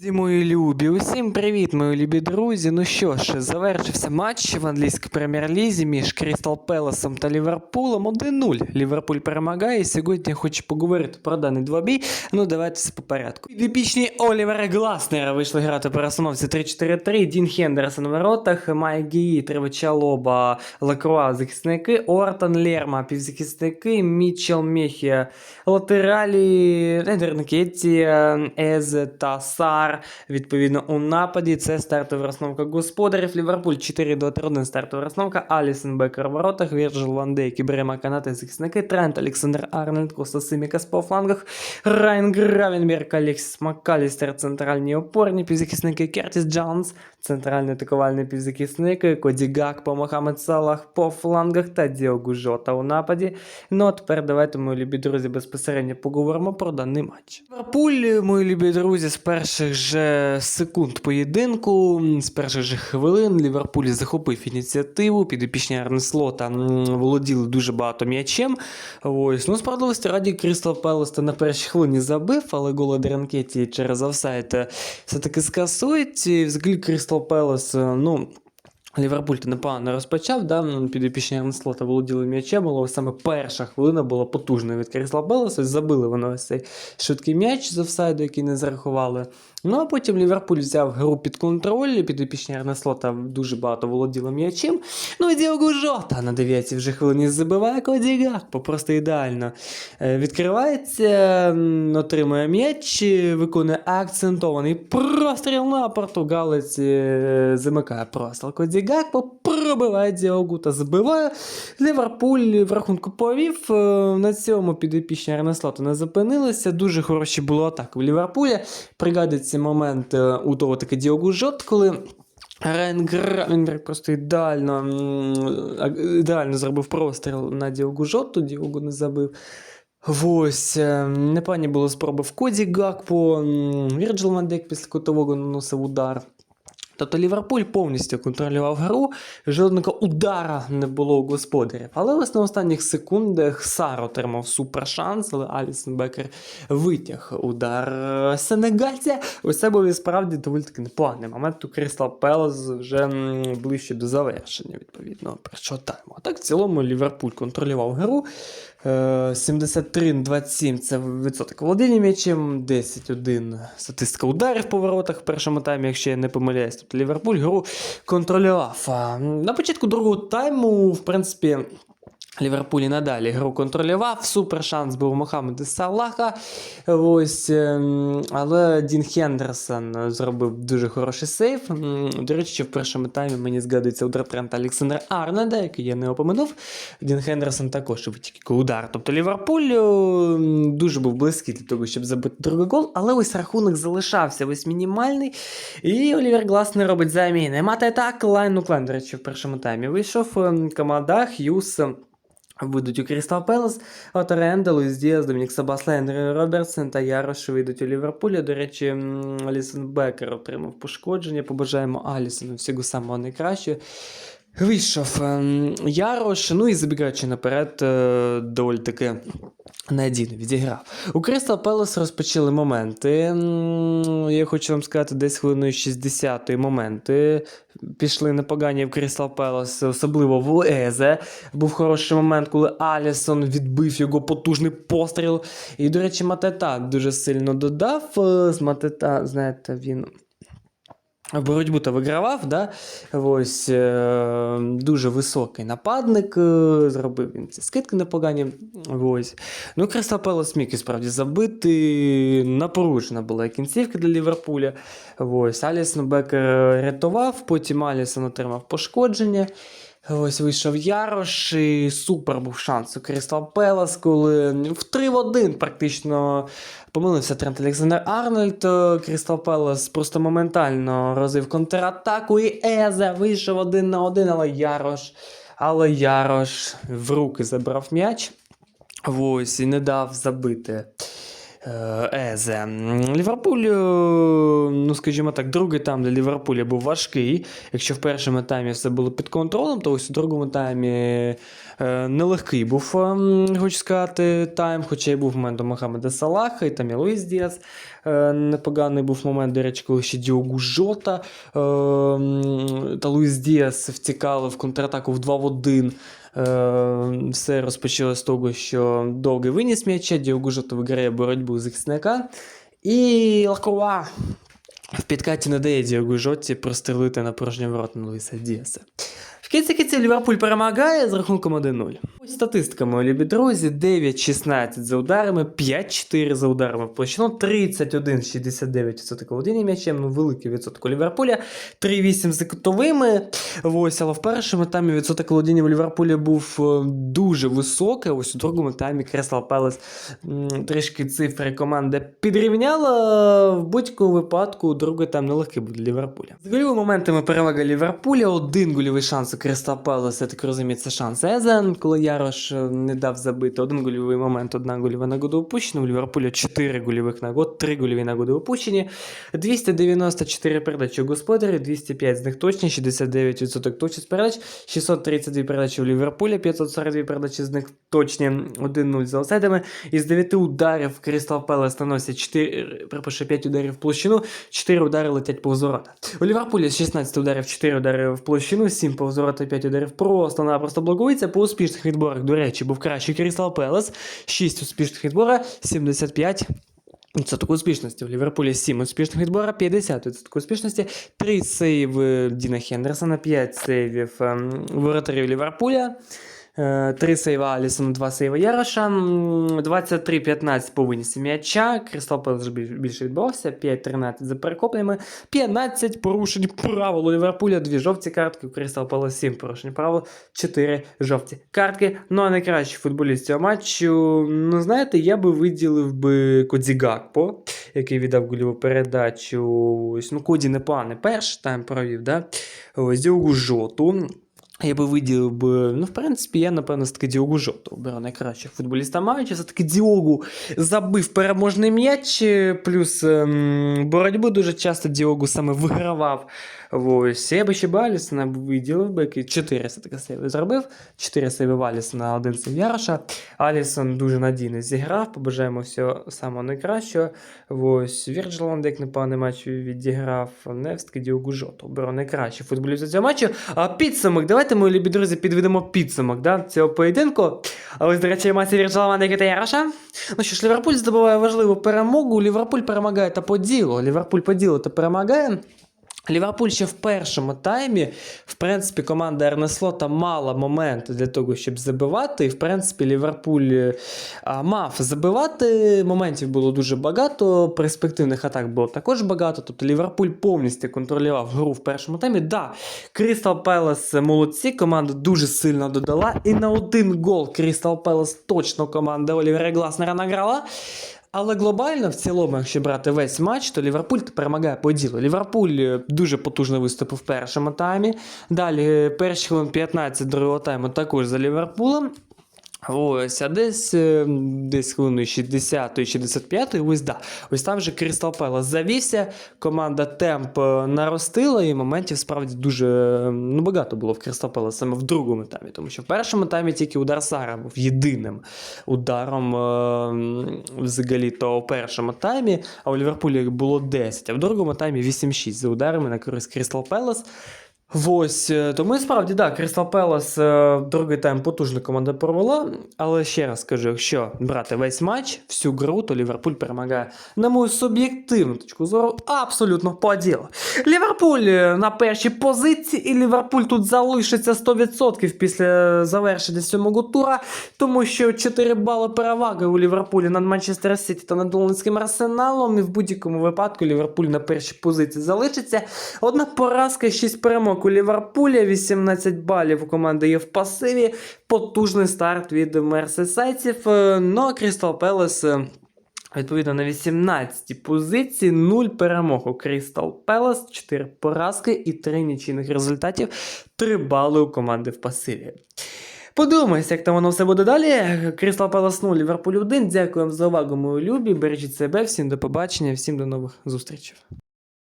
Друзі, мої любі, усім привіт, мої любі друзі. Ну що ж, завершився матч в англійській прем'єр-лізі між Крістал Пелесом та Ліверпулем 1-0. Ліверпуль перемагає. Сьогодні я хочу поговорити про даний двобій. Ну, давайте все по порядку. Підопічні Олівера Гласнера вийшли грати по розстановці 3-4-3. Дін Хендерсон в воротах, Майк Гії, Тревичалоба, Лакруа захисники, Ортон Лерма півзахисники, Мічел Мехія латералі, Недернкетті, Езе та Сар. Відповідно, у нападі це стартова розновка господарів. Ліверпуль 4-2-3-1 стартова розновка. Алісон Бекер в воротах, Вірджил Ван Дейк, Ібрема Канате захисники, Трент, Олександр Арнольд, Коста Симікас по флангах, Райан Гравенберг, Алекс Маккалістер, центральні опорні півзахисники, Кертіс Джонс, центральний атакувальний півзахисник, Коді Гакпо, Мохамед Салах по флангах та Діогу Жота у нападі. Ну а тепер давайте, мої любі друзі, безпосередньо поговоримо про даний матч. Ліверпуль, мої любі друзі, з перших же секунд поєдинку, з перших же хвилин Ліверпуль захопив ініціативу, підопічні Арнеслота володіли дуже багато м'ячем. Ось, ну, справедливості раді Крістал Пелес на першій хвилині забив, але голи Деренкеті через офсайд е, все-таки скасують. І Взагалі Крістал Пелес, е, ну. Ліверпуль непогано розпочав, да? підопічні Арнслота володіли м'ячем, але саме перша хвилина була потужною від Крісла Белеса. забили вони ось цей швидкий м'яч з офсайду, який не зарахували. Ну а потім Ліверпуль взяв гру під контроль, підопічні Арнеслота дуже багато володіли м'ячем. Ну і Діогу Жота на 9 вже хвилині забиває Коді Гакпо, просто ідеально. Е, Відкривається, отримує м'яч, виконує акцентований простріл на португалець, е, замикає простріл Коді Гакпо, пробиває Діогу та забиває. Ліверпуль в рахунку повів. е, На цьому підопічні Арнеслота не зупинилися. Дуже хороші були атаки в Ліверпулі. Пригадується момент е, у того таки Діогу Жот, коли. Райан Гравенберг просто ідеально, ідеально зробив простріл на Діогу Жоту, Діогу не забив. Ось, е, непогані були спроби в Коді Гакпо, Вірджил Мандек після кутового наносив удар. Тобто Ліверпуль повністю контролював гру, жодного удара не було у господарів. Але ось на останніх секундах Сар отримав супер шанс, але Алісон Бекер витяг удар е, сенегальця. Ось це був і справді доволі таки непоганий момент. У Крістал Пелес вже ближче до завершення, відповідно, першого тайму. А так, в цілому, Ліверпуль контролював гру. Е, 73-27 це відсоток володіння м'ячем, 10-1 статистика ударів по воротах в першому таймі, якщо я не помиляюсь. Тобто Ліверпуль гру контролював. На початку другого тайму, в принципі. Ліверпуль і надалі гру контролював. Супер шанс був Мохаммеда Салаха. Ось, ем, але Дін Хендерсон зробив дуже хороший сейф. До речі, в першому таймі мені згадується удар Трента Олександра Арнольда, який я не опоминув. Дін Хендерсон також витік удар. Тобто Ліверпуль ем, дуже був близький для того, щоб забити другий гол, але ось рахунок залишався ось мінімальний. І Олівер Глас не робить заміни. Мати так, Лайну Клен, до речі, в першому таймі вийшов ем, команда Х'юз. Вийдуть у Крістал Пелес, Отер Енде, Луїс Діас, Домінік Сабаслей, Ендрю Робертсон та Ярош вийдуть у Ліверпулі. До речі, Алісон Бекер отримав пошкодження. Побажаємо Алісону всього самого найкращого. Вийшов ем, Ярош, ну і забігаючи наперед, е, доволі таки надійно відіграв. У Кристал Пелес розпочали моменти. Я хочу вам сказати, десь хвилиною 60-ї моменти пішли непогані в Крістал Пелес, особливо в Езе. Був хороший момент, коли Алісон відбив його потужний постріл. І, до речі, Матета дуже сильно додав. Е, З Матета, знаєте, він. Боротьбу то вигравав, да? Ось е, дуже високий нападник, е, зробив він ці скидки непогані. Ось. Ну, Пелес міг і справді забити. Напружена була кінцівка для Ліверпуля. Ось. Алісон Бекер рятував, потім Алісон отримав пошкодження. Ось вийшов Ярош, і супер був шанс у Крістал Пелас, коли в 3 в 1 практично помилився Трент Олександр Арнольд. Крістал Пелас просто моментально розвив контратаку, і Езе вийшов один на один, але Ярош. Але Ярош в руки забрав м'яч. Ось і не дав забити. Е, Езе. Ліверпуль, е, ну скажімо так, другий тайм для Ліверпуля був важкий. Якщо в першому таймі все було під контролем, то ось у другому таймі е, нелегкий був, хочу сказати, тайм, хоча й був момент у Мохамеда Салаха, і там і Луїс Діас. Непоганий був момент, до речі, коли ще Діогу Жота та Луїс Діас втікали в контратаку в 2 в 1. Е, все розпочалося з того, що довгий виніс м'яча, Діогу Жота виграє боротьбу захисника. І Лакова в підкаті не дає Діогу Жоті прострелити на порожнє ворота Луїса Діаса. В кінці кінців Ліверпуль перемагає з рахунком 1-0. Ось статистика, мої любі друзі: 9-16 за ударами, 5-4 за ударами в площину, 31-69% володіння м'ячем, ну великий відсоток у Ліверпуля, 3-8 за кутовими. Ось, але в першому таймі відсоток володіння у Ліверпуля був е, дуже високий. Ось у другому таймі Кресл Пелес трішки цифри команди підрівняла. В будь-якому випадку другий тайм нелегкий був для Ліверпуля. З гольовими моментами перевага Ліверпуля, один гольовий шанс Кристал Пелес, я так розумію, це шанс Езе, коли Ярош е, не дав забити. Один гольовий момент, одна гольова нагода упущена. У Ліверпуля 4 гольових нагод, 3 гольові нагоди упущені. 294 передачі у господарів, 205 з них точні, 69% точність передач, 632 передачі у Ліверпуля, 542 передачі з них точні, 1-0 за офсайдами. Із 9 ударів Кристал Пелес наносять 4, перепрошую, 5 ударів в площину, 4 удари летять повз ворота. У Ліверпулі з 16 ударів 4 удари в площину, 7 повз ворота, 5 ударів просто-напросто блокується. По успішних відборах, до речі, був кращий Крістал Пелес, 6 успішних відбора, 75 Відсоток успішності. В Ліверпулі 7 успішних відбора, 50 відсоток успішності, 3 сейви Діна Хендерсона, 5 сейвів ем, воротарів Ліверпуля. 3 сейва Алісона, 2 сейва Яроша, м, 23-15 по винісі м'яча, Кристал Пелес більше відбувався, 5-13 за перехопленнями, 15 порушень правил у Ліверпуля, 2 жовті картки, у Кристал Пелес 7 порушень правил, 4 жовті картки. Ну а найкращий футболіст цього матчу, ну знаєте, я би виділив би Кодзі Гакпо, який віддав гольову передачу. Ось, ну, Коді непоганий перший тайм провів, да? Ось Діогу Жоту. Я би виділив би, ну, в принципі, я, напевно, з таки Діогу Жоту обирав найкращих футболіста маючи. Все-таки Діогу забив переможний м'яч, плюс ем, боротьбу дуже часто Діогу саме вигравав. Ось. Я би ще б Алісона виділив би, який 4 все-таки сейви зробив. 4 сейви Алісона, один сейв Яроша. Алісон дуже надійно зіграв, побажаємо всього самого найкращого. Ось. Вірджил Ван непоганий матч відіграв. Невстки Діогу Жоту оберу найкращий футболіст цього матчу. А підсумок, давайте, мої любі друзі, підведемо підсумок да, цього поєдинку. А ось, до речі, матч Вірджила Ван та Яроша. Ну що ж, Ліверпуль здобуває важливу перемогу. Ліверпуль перемагає та по ділу. Ліверпуль по ділу та перемагає. Ліверпуль ще в першому таймі, в принципі, команда Ернеслота мала моменти для того, щоб забивати. І, в принципі, Ліверпуль е, мав забивати. Моментів було дуже багато, перспективних атак було також багато. Тобто Ліверпуль повністю контролював гру в першому таймі. Да, Крістал Пелес молодці, команда дуже сильно додала. І на один гол Крістал Пелес точно команда Олівера Гласнера награла. Але глобально, в цілому, якщо брати весь матч, то Ліверпуль перемагає по ділу. Ліверпуль е, дуже потужно виступив в першому таймі. Далі е, перші хвилин 15 другого тайму також за Ліверпулем. Ось, а десь, е, десь хвилину 60-65, ось да. Ось там вже Крістал Пелес завівся, команда темп е, наростила, і моментів справді дуже е, ну, багато було в Крістал Пелес саме в другому таймі. Тому що в першому таймі тільки удар Сара був єдиним ударом е, взагалі то у першому таймі, а у Ліверпулі було 10, а в другому таймі 8-6 за ударами на користь Крістал Пелес. Ось, е, тому і справді, Крістал Пелес е, другий тайм потужно команда провела. Але ще раз скажу, якщо брати весь матч, всю гру, то Ліверпуль перемагає, на мою суб'єктивну точку зору, абсолютно по ділу. Ліверпуль е, на першій позиції, і Ліверпуль тут залишиться 100% після завершення сьомого тура, тому що 4 бали переваги у Ліверпулі над Манчестер Сіті та над Лондонським арсеналом. І в будь-якому випадку Ліверпуль на першій позиції залишиться. Одна поразка, 6 перемог у Ліверпуля, 18 балів у команди є в пасиві. Потужний старт від мерсесайців. Е, Ну Крістал Пелес. е, Відповідно, на 18-й позиції 0 перемог у Крістал Пелес, 4 поразки і 3 нічийних результатів, 3 бали у команди в пасиві. Подумайся, як там воно все буде далі. Крістал Пелес 0, Ліверпуль 1. Дякую вам за увагу, мої любі. Бережіть себе, всім до побачення, всім до нових зустрічей.